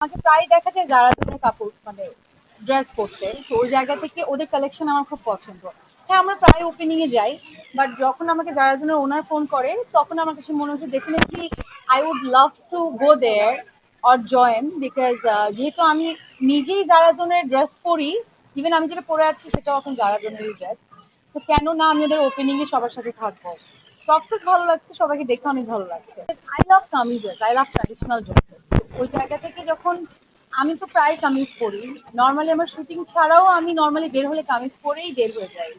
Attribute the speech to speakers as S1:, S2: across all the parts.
S1: আমাকে প্রায় দেখা যায় যারা ধরনের কাপড় মানে ড্রেস করতে তো ওই জায়গা থেকে ওদের কালেকশন আমার খুব পছন্দ। হ্যাঁ আমরা প্রায় ওপেনিং এ যাই বাট যখন আমাকে যারা জনের ওনার ফোন করে, তখন আমার কাছে মনে হচ্ছে definitely I would love to go there or join because যেহেতু আমি নিজেই যারা জনের ড্রেস পরি ইভেন আমি যেটা পরে আছি সেটাও এখন যারা জনেরই ড্রেস তো কেন না আমি ওদের ওপেনিং এ সবার সাথে থাকব? সব থেকে ভালো লাগছে, সবাইকে দেখে অনেক ভালো লাগছে। I love kameezes I love traditional dresses ওই জায়গা আমি তো প্রায় কামিজ পরি। নর্মালি আমার শুটিং ছাড়াও আমি নর্মালি বের হলে কামিজ পরেই বের হয়ে যাই।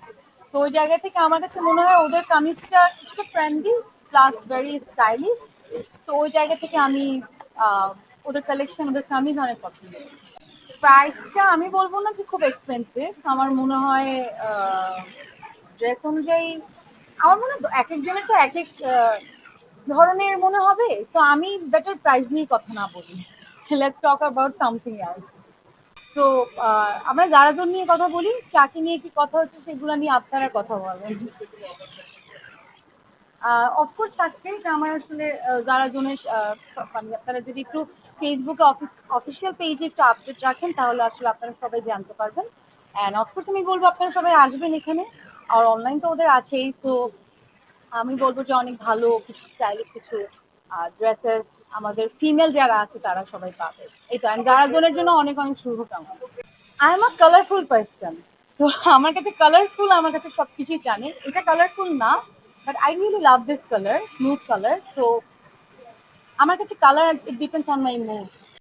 S1: তো ওই জায়গা থেকে আমার কাছে মনে হয় ওদের কামিজটা একটু ফ্রেন্ডলি প্লাস ভেরি স্টাইলিশ তো ওই জায়গা থেকে আমি ওদের কালেকশন ওদের কামিজ অনেক পছন্দ প্রাইসটা আমি বলব না যে খুব এক্সপেন্সিভ আমার মনে হয় ড্রেস অনুযায়ী, আমার মনে হয় এক একজনের তো এক এক ধরনের মনে হবে। তো আমি বেটার প্রাইস নিয়ে কথা না বলি। Let's talk about something else তো আমরা যারা জন নিয়ে কথা বলি চাকরি নিয়ে কি কথা হচ্ছে সেগুলো নিয়ে আপনারা কথা বলেন অফকোর্স থাকবে এটা আমার আসলে যারা জনের আহ, মানে আপনারা যদি একটু ফেসবুকে অফিসিয়াল পেজে একটু আপডেট রাখেন তাহলে আসলে আপনারা সবাই জানতে পারবেন। অ্যান্ড অফকোর্স আমি বলব আপনারা সবাই আসবেন এখানে। আর অনলাইন তো ওদের আছেই তো আমি বলব যে অনেক ভালো কিছু স্টাইলিশ কিছু ড্রেসেস আমাদের ফিমেল যারা আছে, তারা সবাই পাবে। এটা যারা জনের জন্য অনেক অনেক শুভকামনা। I am a colourful person তো আমার কাছে কালারফুল আমার কাছে সব কিছুই জানে। এটা কালারফুল না but I really love this colour smooth colour তো আমার কাছে colour it depends on my mood